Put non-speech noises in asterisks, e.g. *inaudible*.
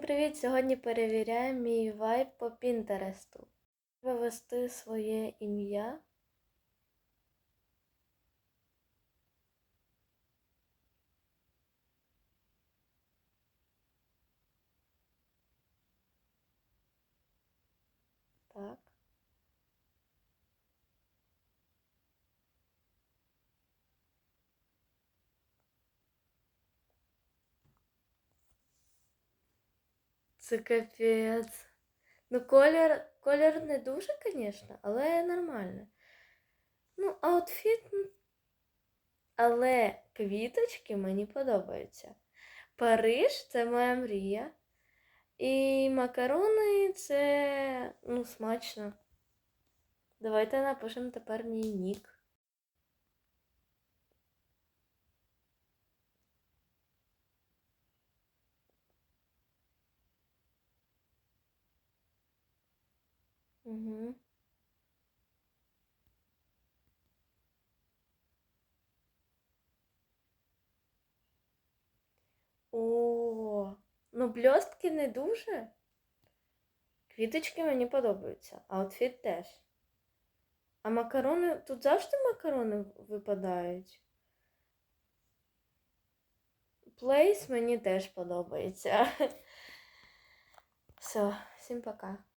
Привіт! Сьогодні перевіряємо мій вайб по Пінтересту. Треба ввести своє ім'я. Це капець. Ну, колір, колір не дуже, звісно, але нормально. Ну, аутфіт. Але квіточки мені подобаються. Париж це моя мрія. І макарони це ну, смачно. Давайте напишемо тепер мій нік. Угу. О, ну блістки не дуже. Квіточки мені подобаються, аутфіт теж. А макарони, тут завжди макарони випадають. Плейс мені теж подобається. *laughs* Все, всім пока.